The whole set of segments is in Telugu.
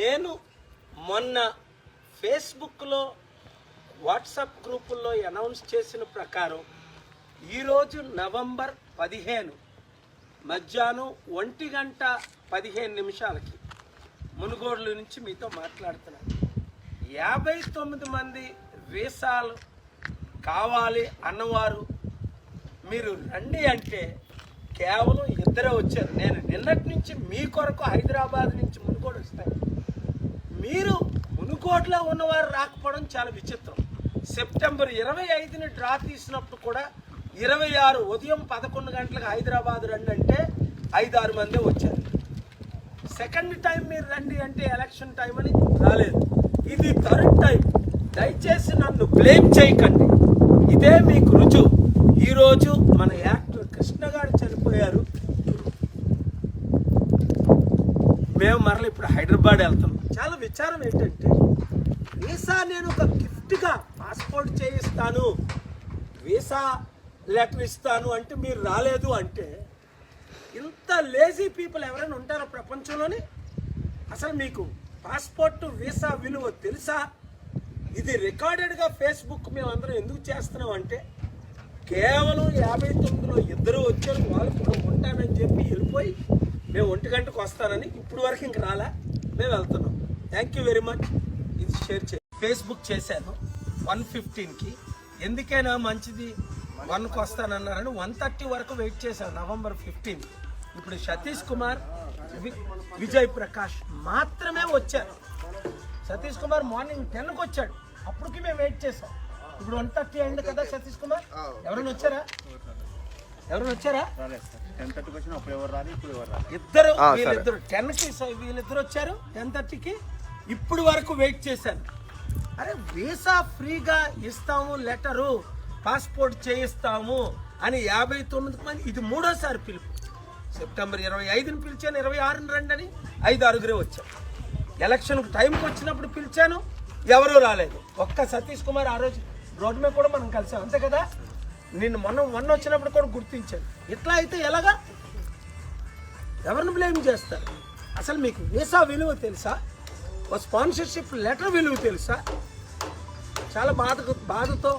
నేను మొన్న ఫేస్బుక్లో వాట్సాప్ గ్రూపుల్లో అనౌన్స్ చేసిన ప్రకారం ఈరోజు నవంబర్ పదిహేను మధ్యాహ్నం ఒంటి గంట పదిహేను నిమిషాలకి మునుగోడుల నుంచి మీతో మాట్లాడుతున్నాను. యాభై తొమ్మిది మంది వీసాలు కావాలి అన్నవారు మీరు రండి అంటే కేవలం ఇద్దరే వచ్చారు. నేను నిన్నటి నుంచి మీ కొరకు హైదరాబాద్ నుంచి మునుగోడు వస్తాను. మీరు మునుకోట్లో ఉన్నవారు రాకపోవడం చాలా విచిత్రం. సెప్టెంబర్ ఇరవై ఐదుని డ్రా తీసినప్పుడు కూడా ఇరవై ఆరు ఉదయం పదకొండు గంటలకు హైదరాబాద్ రండి అంటే ఐదు ఆరు మందే వచ్చారు. సెకండ్ టైం మీరు రండి అంటే ఎలక్షన్ టైం అని రాలేదు. ఇది థర్డ్ టైం. దయచేసి నన్ను బ్లేమ్ చేయకండి. ఇదే మీకు రుజువు. ఈరోజు మన యాక్టర్ కృష్ణ గారు చనిపోయారు. మేము మరల ఇప్పుడు హైదరాబాద్ వెళ్తున్నాం. చాలా విచారం ఏంటంటే వీసా నేను ఒక గిఫ్ట్గా పాస్పోర్ట్ చేయిస్తాను. వీసా లెటర్ ఇస్తాను అంటే మీరు రాలేదు అంటే ఇంత లేజీ పీపుల్ ఎవరైనా ఉంటారో ప్రపంచంలోని? అసలు మీకు పాస్పోర్ట్ వీసా విలువ తెలుసా? ఇది రికార్డెడ్గా ఫేస్బుక్ మేము అందరం ఎందుకు చేస్తున్నాం అంటే కేవలం యాభై తొమ్మిదిలో ఇద్దరు వచ్చారు వాళ్ళు కూడా ఉంటానని చెప్పి వెళ్ళిపోయి మేము ఒంటి గంటకు వస్తానని ఇప్పుడు వరకు ఇంక రాలా మేము వెళ్తున్నాం. థ్యాంక్ యూ వెరీ మచ్ ఇది షేర్ చే ఫేస్బుక్ చేశాను. వన్ ఫిఫ్టీన్కి ఎందుకైనా మంచిది. వన్కి వస్తానన్నారని వన్ థర్టీ వరకు వెయిట్ చేశాను. నవంబర్ ఫిఫ్టీన్ ఇప్పుడు సతీష్ కుమార్ వి- విజయ్ ప్రకాష్ మాత్రమే వచ్చారు. సతీష్ కుమార్ మార్నింగ్ టెన్కి వచ్చాడు. అప్పటికి మేము వెయిట్ చేసాం ఇప్పుడు వన్ థర్టీ అయింది కదా సతీష్ కుమార్? ఎవరైనా వచ్చారా? ఎవరైనా వచ్చారా? ఇద్దరు వీళ్ళిద్దరు. టెన్కి వీళ్ళిద్దరు వచ్చారు. టెన్ థర్టీకి ఇప్పుడు వరకు వెయిట్ చేశాను. అరే వీసా ఫ్రీగా ఇస్తాము లెటరు పాస్పోర్ట్ చేయిస్తాము అని యాభై తొమ్మిది మంది ఇది మూడోసారి పిలుపు. సెప్టెంబర్ ఇరవై ఐదుని పిలిచాను ఇరవై ఆరుని రండి అని ఐదు ఆరుగురే వచ్చాను ఎలక్షన్కు టైంకి వచ్చినప్పుడు పిలిచాను ఎవరూ రాలేదు. ఒక్క సతీష్ కుమార్ ఆ రోజు రోడ్డు మీద కూడా మనం కలిసాం. అంతే కదా? నిన్ను మొన్న మొన్న వచ్చినప్పుడు కూడా గుర్తించాను. ఇట్లా అయితే ఎలాగా? ఎవరిని బ్లేమ్ చేస్తారు? అసలు మీకు వీసా విలువ తెలుసా? ఓ స్పాన్సర్షిప్ లెటర్ విలువ తెలుసా? చాలా బాధ బాధతో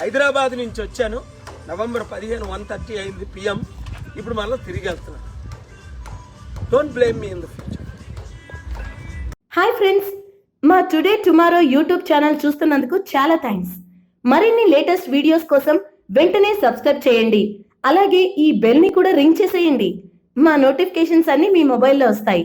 హైదరాబాద్ నుంచి వచ్చాను. నవంబర్ పదిహేను వన్ థర్టీ అయింది పిఎం. ఇప్పుడు మళ్ళీ తిరిగి వెళ్తున్నాను. Don't blame me in the future hi friends మా టుడే టుమారో యూట్యూబ్ ఛానల్ చూస్తున్నందుకు చాలా థ్యాంక్స్ మరిన్ని లేటెస్ట్ వీడియోస్ కోసం వెంటనే సబ్స్క్రైబ్ చేయండి. అలాగే ఈ బెల్ని కూడా రింగ్ చేసేయండి. మా నోటిఫికేషన్స్ అన్నీ మీ మొబైల్లో వస్తాయి.